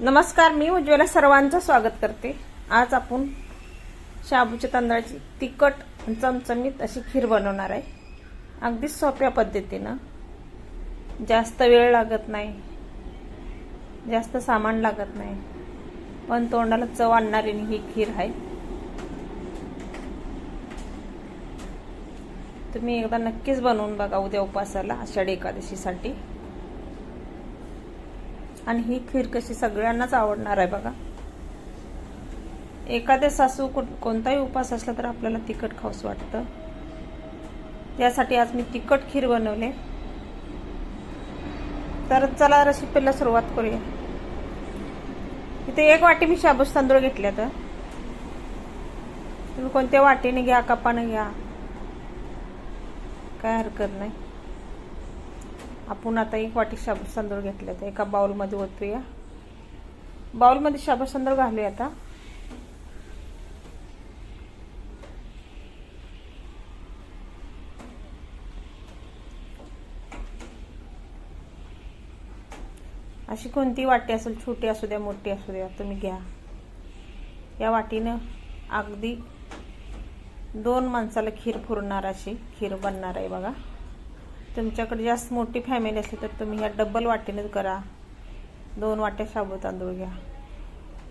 नमस्कार मी उज्ज्वला सर्वांचं स्वागत करते. आज आपण शाबूच्या तांदळाची तिखट चमचमीत अशी खीर बनवणार आहे. अगदी सोप्या पद्धतीनं. जास्त वेळ लागत नाही. जास्त सामान लागत नाही. पण तोंडाला चव आणणारी ही खीर आहे. तुम्ही एकदा नक्कीच बनवून बघा उद्या उपासाला आषाढी एकादशीसाठी. आणि ही खीर कशी सगळ्यांनाच आवडणार आहे बघा. एखाद्या सासू कोणताही उपास असला तर आपल्याला तिखट खाऊस वाटतं. त्यासाठी आज मी तिखट खीर बनवले. तर चला रेसिपीला सुरुवात करूया. इथे एक वाटी मी शाबूस तांदूळ घेतले तर तुम्ही कोणत्या वाटीने घ्या कपाने घ्या. काय हरकत नाही. आपण आता एक वाटी शाबू तांदूळ घेतले तर एका बाउलमध्ये ओतूया. बाउलमध्ये शाबू तांदूळ घालूया आता. अशी कोणती वाटी असेल छोटी असू द्या मोठी असू द्या तुम्ही घ्या. या वाटीनं अगदी दोन माणसाला खीर पुरणार अशी खीर बनणार आहे बघा. तुमच्याकडे जास्त मोठी फॅमिली असली तर तुम्ही ह्या डबल वाटीनेच करा. दोन वाट्या शाबू तांदूळ घ्या.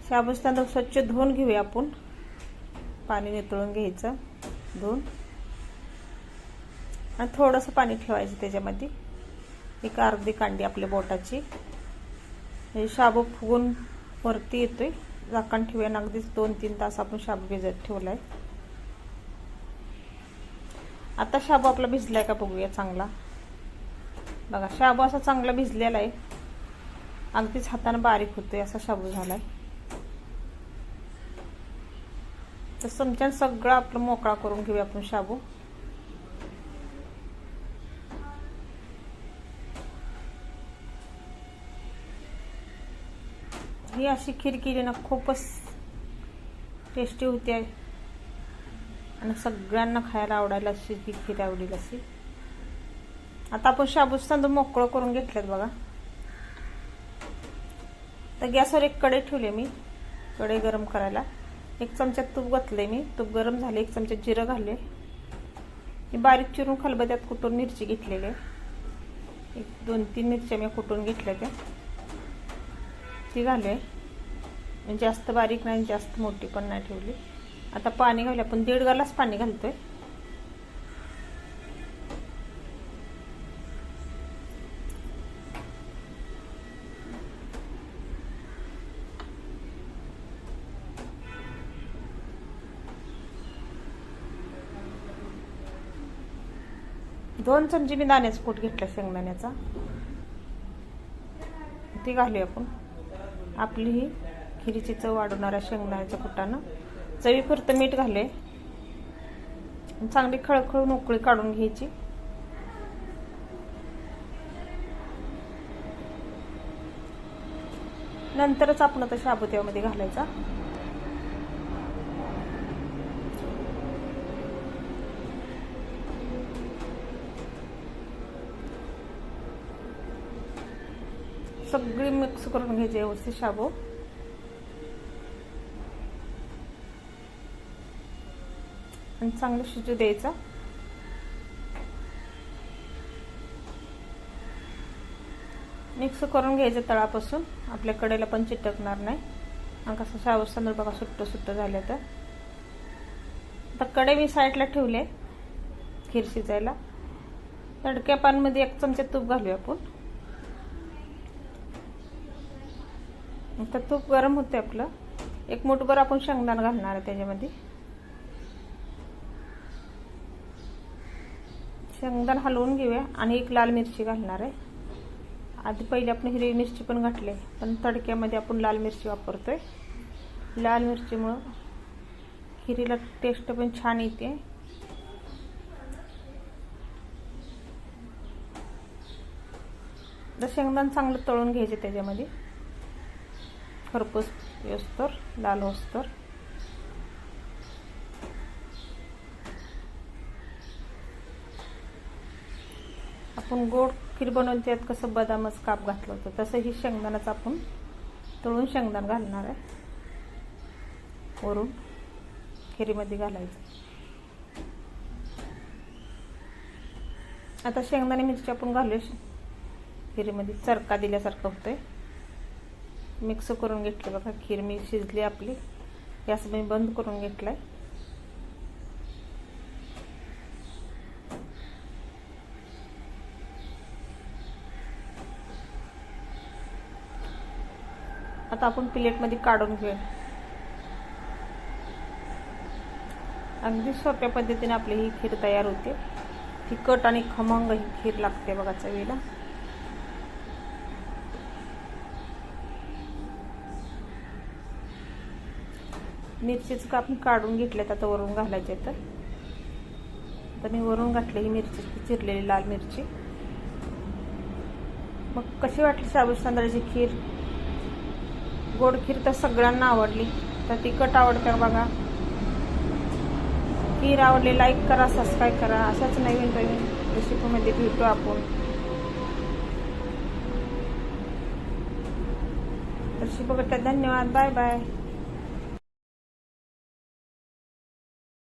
शाबू तांदूळ स्वच्छ धुवून घेऊया आपण. पाणी नितळून घ्यायचं धुवून. आणि थोडंसं पाणी ठेवायचं त्याच्यामध्ये. एक अर्धी कांडी आपल्या बोटाची. हे शाबू फुगून वरती येतोय. झाकण ठेवूया अगदीच दोन तीन तास आपण शाबू भिजत ठेवलाय. आता शाबू आपला भिजलाय का बघूया चांगला. बघा शाबू असा चांगला भिजलेला आहे. अगदीच हातानं बारीक होतोय असा शाबू झालाय. तर चमच्यान सगळं आपलं मोकळा करून घेऊया आपण शाबू. ही अशी खीर केली ना खूपच टेस्टी होती आहे आणि सगळ्यांना खायला आवडायला अशी ही खीर आवडेल अशी. आता आपण शाबूस तांदूळ मोकळं करून घेतलेत बघा. तर गॅसवर एक कढई ठेवले मी कढई गरम करायला. एक चमच्यात तूप घातले मी तूप गरम झाले एक चमच्यात जिरं घालले मी बारीक चिरून खलबत्यात कुटून मिरची घेतलेली एक दोन तीन मिरच्या मी कुटून घेतल्या त्या. ती घालूया जास्त बारीक नाही जास्त मोठी पण नाही ठेवली. आता पाणी घालूया आपण दीड ग्लास पाणी घालतोय. दोन चमचे मी दाण्याचा कूट घेतला शेंगदाण्याचा. ती घालूया आपण. आपली ही खिरीची चव वाढवणाऱ्या शेंगदाण्याच्या कुटानं. चवीपुरतं मीठ घाले चांगली खळखळून उकळी काढून घ्यायची. नंतरच आपण आता शाबू त्यामध्ये घालायचा. सगळी मिक्स करून घ्यायची व्यवस्थित शाबू. आणि चांगलं शिजू द्यायचं. मिक्स करून घ्यायचं तळापासून. आपल्या कडेला पण चिटकणार नाही. आणि कसं शाबू सांदूळ बघा सुट्ट सुट्ट झालं तर. आता कडे मी साईडला ठेवले. खीर शिजायला. तडक्या पानमध्ये एक चमचा तूप घालूया आपण. आता तूप गरम होते आपलं. एक मुठभर आपण शेंगदाणा घालणार आहे त्याच्यामध्ये. शेंगदाणा हलवून घेऊया आणि एक लाल मिरची घालणार आहे. आधी पहिले आपण हिरवी मिरची पण घातली पण तडक्यामध्ये आपण लाल मिरची वापरतोय. लाल मिरचीमुळं खिरीला टेस्ट पण छान येते. तर शेंगदाणा चांगलं तळून घ्यायचे त्याच्यामध्ये. खरपूस असतर लाल होस्तर आपण गोड खीर बनवून त्यात कसं बदामच काप घातलं होतं तसं ही शेंगदाणाचं आपण तळून शेंगदाण घालणार आहे. वरून खिरीमध्ये घालायचं. आता शेंगदाणे मिरची आपण घालूया. खिरीमध्ये चरका दिल्यासारखं होतंय. मिक्स करून घेतलं. बघा खीर मी शिजली आपली. गॅस मी बंद करून घेतलाय. आता आपण प्लेटमध्ये काढून घेऊया. अगदी सोप्या पद्धतीने आपली ही खीर तयार होते. तिखट आणि खमंग ही खीर लागते बघा चवीला. मिरचीचं आपण काढून घेतल्यात आता वरून घालायचे तर. आता मी वरून घातली ही मिरची चिरलेली लाल मिरची. मग कशी वाटली शाबूस तांदळाची खीर? गोड खीर तर सगळ्यांना आवडली. तर तिखट आवडतं बघा. खीर आवडली लाईक करा सबस्क्राईब करा. अशाच नवीन नवीन रेसिपीमध्ये भेटू आपण. तर शिपगट्ट्या धन्यवाद. Bye bye